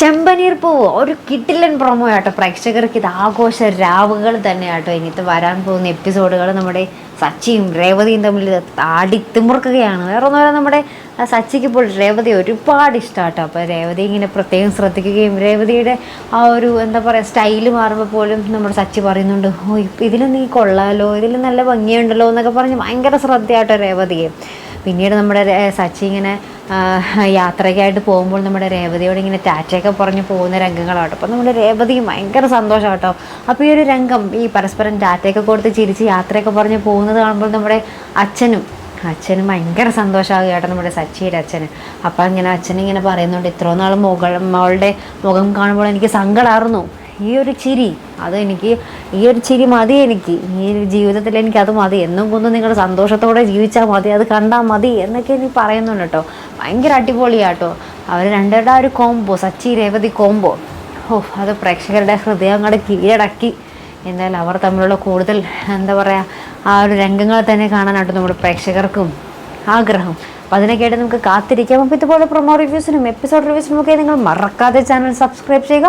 ചെമ്പനീർ പൂവ്. ഒരു കിട്ടില്ലൻ പ്രൊമോ ആട്ടോ. പ്രേക്ഷകർക്ക് ഇത് ആഘോഷ രാവുകൾ തന്നെയാട്ടോ ഇനിത്തെ വരാൻ പോകുന്ന എപ്പിസോഡുകൾ നമ്മുടെ സച്ചിയും രേവതിയും തമ്മിൽ ആടി തിമുറുക്കുകയാണ് വേറെ ഒന്നുമല്ല നമ്മുടെ സച്ചിക്ക് ഇപ്പോൾ രേവതി ഒരുപാട് ഇഷ്ടമാട്ടോ അപ്പോൾ രേവതി ഇങ്ങനെ പ്രത്യേകം ശ്രദ്ധിക്കുകയും രേവതിയുടെ ആ ഒരു എന്താ പറയുക സ്റ്റൈൽ മാറുമ്പോൾ പോലും നമ്മുടെ സച്ചി പറയുന്നുണ്ട് ഓ ഇതിൽ നീ കൊള്ളാലോ ഇതിൽ നല്ല ഭംഗിയുണ്ടല്ലോ എന്നൊക്കെ പറഞ്ഞ് ഭയങ്കര ശ്രദ്ധയാട്ടോ രേവതിയെ. പിന്നീട് നമ്മുടെ സച്ചി ഇങ്ങനെ യാത്രയ്ക്കായിട്ട് പോകുമ്പോൾ നമ്മുടെ രേവതിയോട് ഇങ്ങനെ ടാറ്റയൊക്കെ പറഞ്ഞ് പോകുന്ന രംഗങ്ങളാട്ടോ. അപ്പോൾ നമ്മുടെ രേവതിയും ഭയങ്കര സന്തോഷം കേട്ടോ അപ്പോൾ ഈ ഒരു രംഗം ഈ പരസ്പരം ടാറ്റയൊക്കെ കൊടുത്ത് ചിരിച്ച് യാത്രയൊക്കെ പറഞ്ഞ് പോകുന്നത് കാണുമ്പോൾ നമ്മുടെ അച്ഛനും അച്ഛനും ഭയങ്കര സന്തോഷമാകുക കേട്ടോ നമ്മുടെ സച്ചിയുടെ അച്ഛന്. അപ്പം ഇങ്ങനെ അച്ഛനിങ്ങനെ പറയുന്നുണ്ട് ഇത്രയും നാൾ മുകൾ മകളുടെ മുഖം കാണുമ്പോൾ എനിക്ക് സങ്കടമായിരുന്നു ഈ ഒരു ചിരി അത് എനിക്ക് ഈ ഒരു ചിരി മതി എനിക്ക്. ഈ ഒരു ജീവിതത്തിൽ എനിക്ക് അത് മതി. എന്നും കൊന്നും നിങ്ങൾ സന്തോഷത്തോടെ ജീവിച്ചാൽ മതി. അത് കണ്ടാൽ മതി എന്നൊക്കെ എനിക്ക് പറയുന്നുണ്ട് കേട്ടോ. ഭയങ്കര അടിപൊളിയാട്ടോ. അവർ രണ്ടുപേരുടെ ഒരു കോംബോ സച്ചി രേവതി കോംബോ ഓ അത് പ്രേക്ഷകരുടെ ഹൃദയം അങ്ങോട്ട് കീഴടക്കി. എന്തായാലും അവർ തമ്മിലുള്ള കൂടുതൽ എന്താ പറയുക ആ ഒരു രംഗങ്ങൾ തന്നെ കാണാനായിട്ട് നമ്മുടെ പ്രേക്ഷകർക്കും ആഗ്രഹം. അപ്പം അതിനൊക്കെയായിട്ട് നമുക്ക് കാത്തിരിക്കാം. അപ്പോൾ ഇതുപോലെ പ്രൊമോ റിവ്യൂസിനും എപ്പിസോഡ് റിവ്യൂസിനും ഒക്കെ നിങ്ങൾ മറക്കാതെ ചാനൽ സബ്സ്ക്രൈബ് ചെയ്യുക.